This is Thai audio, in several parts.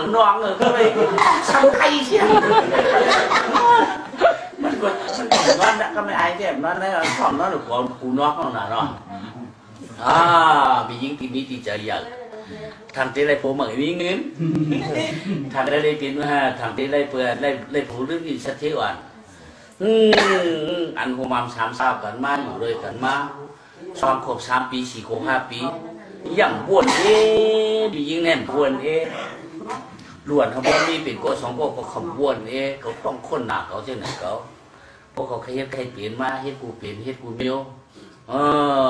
มือนน้องเลยก็เลยสังไคเชียมันก็มันก็นอนก็ไม่อายแก้มนอนได้ของนอนหรือของกูนอกของน่ะเนาะอ่ามียิงทีนี้ดีใจอย่างทางที่ไรผมเหมือนมีเงินทางได้ได้เป็นว่าทางที่ไรเปิดได้ได้ผูเรื่องที่ชัดเจนวันอืมอันหัวมามสามสาวกันมาอยู่ด้วยกันมาสองครบสามปีสี่ครบห้าปีอย่างบวนเอ๊ะดียิ่งแน่นบวนเอ๊ะ ล้วนเขาบอกมีเป็นโกสองโกก็ขบวนเอ๊ะเขาต้องค้นหนักเขาเช่นไหนเขาพวกเขาใครเฮ็ดใครเปลี่ยนมาเฮ็ดกูเปลี่ยนเฮ็ดกูเมียวเอ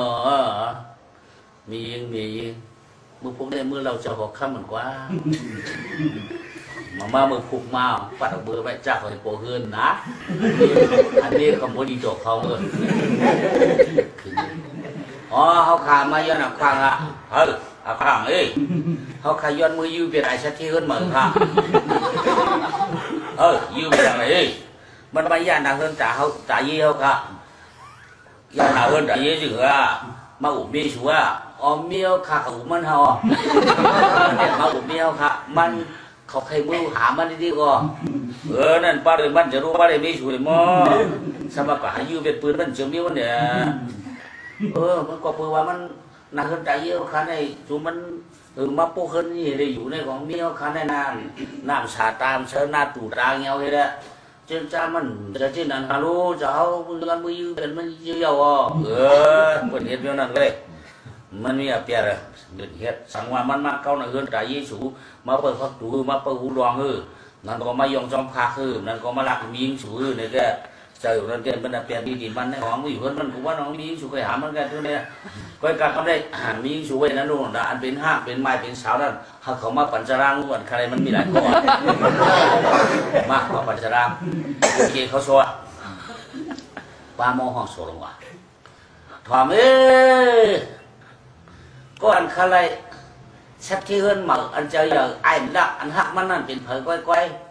อเออมียิงมียิงมือพวกนี้มือเราจะหอกข้ามเหมือนกว่ามามามือพุกมาปัดเอาเบอร์ไว้จ้าเขาให้โปรเฮือนนะ อันนี้คำพูดดีจบเขาเลยอ๋อเขาขามาเย้อนอักขวางอะเฮ้ย อักขวางเอ้ยเขาขาย้อนมือยูเป็นไอ้ชัดที่ขึ้นเหมือนค่ะเออยูเป็นอะไรเอ้ยมันไม่ยานหนักเ hơn จ่าเขาจ่ายี่เขาค่ะยานหนัก hơn จ่ายี่สิเหรอมาอุบมีชัวอ๋อเมียวค่ะกับอุบมันเขาเนี่ยมาอุบเมียวค่ะ มันเขาใครมือหามันดีๆก็เออนั่นป้าเลยมันจะรู้ป้าเลยไม่ช่วยมั้งสมัครหายูเป็นปืนมันเจียวเมียวเนี่ยเออมันก็เพื่อว่ามันห นักขึ้นใจเยอะคันไอ้จูมันเออมาปุ๊ขึ้นนี่ได้อยู่ในของเมียคันไอ้น้ำน้ำสาตามเชิญหน้าตู่ตางเงี้ยเลยแหละเจ้าจ้ามันจะที่นั่นฮัลโหลจะเอาเงินมือยืมเป็นมันเยอะอะเออคนเห็นเท่านั้นเลยมันมีอะไรอะเดือดเฮ็ดสังวามันมาเก้าหน้าเฮือนใจเยี่สูมาเปิดพักตูมาเปิดหูรองเออนั่นก็มายองจอมพาคือนั่นก็มาหลักมีงสูเนี่ยแก จะอยู่นั่นเตียนบรรดเปลี่ยนดีดีมันในของมีอยู่คนมันคุ้มว่าน้องมีช่วยหามันกันทุกเนี่ยก็การก็ได้มีช่วยนั้นลูกนะอันเป็นห้าเป็นไม้เป็นสาวนั่นหากเขามาปัญจรางวันใครมันมีหลายก้อนมากกว่าปัญจรางโอเคเขาสวดปาโมห้องโวดลงว่าถามเอ้ก้อนใครชักที่เฮือนหมักอันเจ้อย่างไอ้ละอันหักมันนั่นเป็นเผยก้อยๆ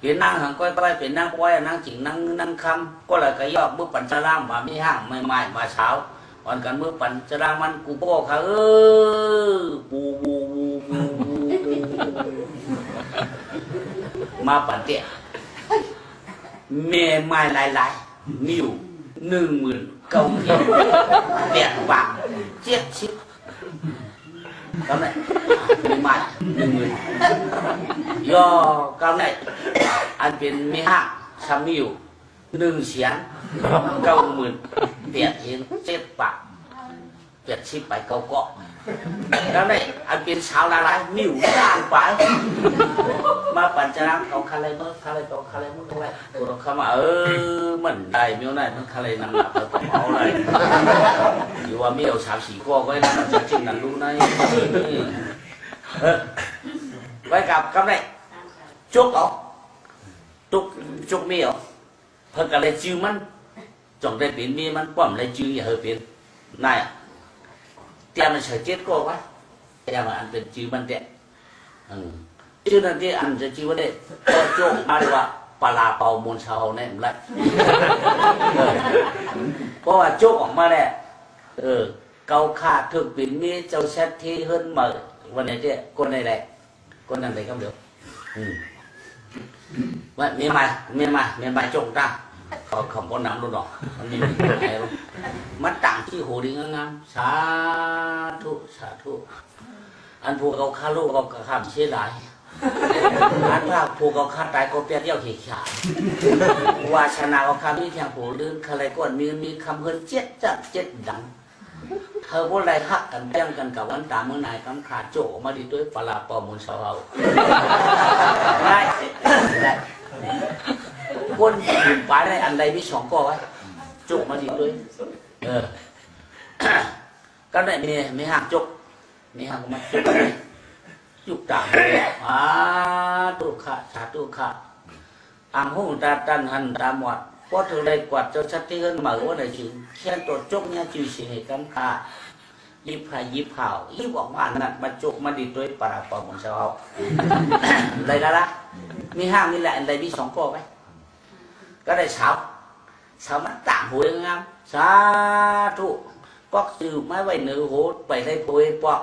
เป็นนางหังก้อยก้อยเป็นนางก้อยนางจิงนางนางคำก็เลยก็ยอกมือปั่นจะร่างมาไม่ห่างไม่ไม่มาเช้าวันกันมือปั่นจะร่างมันกูโป้ค่ะเออปูปูปูปูมาปั่นเตี้ยเมย์ไม่ลายหลายมีอยู่หนึ่งหมื่นเก้าพันแปดบาทเจ็ดสิบ cái này mười mai mười mười do cái này anh เป็นมีห้าสามิวหนึ่งเสียงเก้าหมื่นเปียดเห็นเจ็ดปากเปียดสิบไปเก้าเกาะแล้วนี่อันเป็นสาวละลายมิวด้านไปมาปั่นจะรังเขาคาเลยเมื่อคาเลยเขาคาเลยเมื่อไรตัวเราเข้ามาเออมันได้มิวไหนมันคาเลยนำหนักเราต้องเอาเลยอยู่ว่ามิวสามสี่ข้อก็ได้มันจะจิ้มนั่นรู้นะเออไว้กั บกับ này chúc không chúc chúc mi không hơi cả lấy chiêu มันจงได้เป็นมีมันป้อมเลยจื้ออย่าเฮอเป็นนายเตรียมมันเฉยเจ็ดก็วะเตรียมอันเป็นจื้อมันเตะอืมจื้อนั่นที่อันจะจื้อว่าได้ก็โจกมาเลยว่าปลาเป่ามนชาวเนี่ยมันละเออเพราะว่าโจกออกมาเนี่ยเออเกาขาดถึกเป็นมีเจ้าแชทที่เฮิรนมาวันนี้เจ้คนไหนแหละ คนนั้นไหนครับเดี๋ยวอืมว่าเมียมาเมียมาเมียมาจงตาเขาเขาบ่นำรู้ดอกมันมีอะไรหรอกมันต่างที่หูดีงามๆสาธุสาธุอันพวกเขาฆ่าลูกเขาก็ข้ามเสียดายอันว่าพวกเขาฆ่าตายก็เปียกเยี่ยวขี้ขาวาชนาเขาฆ่ามีเพียงผูลื่นใครก่อนมีมีคำเฮินเจ็ดจัดเจ็ดดัง เธอว่าไรฮักกันแย่งกันกับวันตามเมื่อนายคำขาดโจมาดีด้วยปลาปอมุนสาวเอาได้ได้คนถึงปลาได้อันใดมีสองก้อไว้โจมาดีด้วยเออก็ได้มีมีหักจกมีหักมาจกจุกตาอ่าตุขะสาตุขะอังหุ่งตาตันหันตาหมด ว่าถึงได้กวาดเจ้าชัดที่เอินเหมาว่าไหนถึงแค่ตัวจกเนี่ยจีวเสียกันค่ะยิบหายิบเผายิบออกมาหนักมาจุกมาดีดด้วยปลาปอมเชาวอะไเลยนะละมีห้างนี่แหละอะไมีสองกอไหมก็ได้เช้าเช้ามันต่างหวยงามสาธุก็คือไม่ไหวเนื้อโหดไปได้ปวยปอก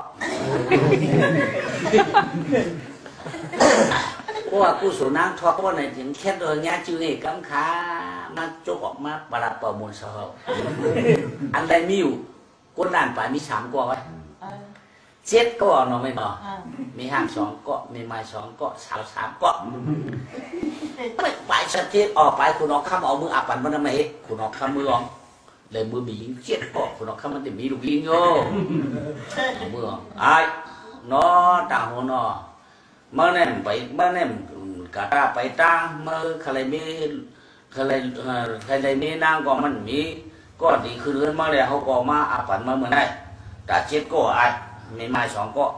ว่ากูสูนางทอกว่าไหนถึงแค่ตัวเงี้ยจืดกัำค่ะ มาจกออกมาประหลาดประมวลสหอันใดมีอยู่ก้นล้านป่ามีสามกว่าไว้เออเจ็ดก็เนาะไม่เนาะเออมีห้างสองเกาะมีไม้สองเกาะสาวสามเกาะไม่ไปชัดเจนออกไปคุณน้องข้ามเอามืออาปันมันทำไมคุณน้องข้ามมือลองเลยมือมียิงเจ็ดเกาะคุณน้องข้ามมันจะมีลูกลิงโย่เอามือลองไอ้เนาะต่างหัวเนาะเมื่อนั่นไปเมื่อนั่นกะตาไปตาเมื่อใครมี ใครเอ่อใครมีนางก็มันมีก็ดีขึ้นเรื่อนมาเลยเขาก็มาอาปันมาเหมือนได้แต่เจ็ดก็ไอ้มีไม้สองเกาะ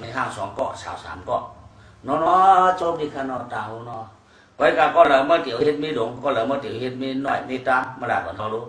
ในห้างสองเกาะสาวสามเกาะนอนอโจมดีขนาดตาหูนาะไปกับก็เหลือมาเดี๋ยวเฮ็ดมีดงก็เหลือมาเดี๋ยวเฮ็ดมีหน่อยมีตามาด่ากันเขารู้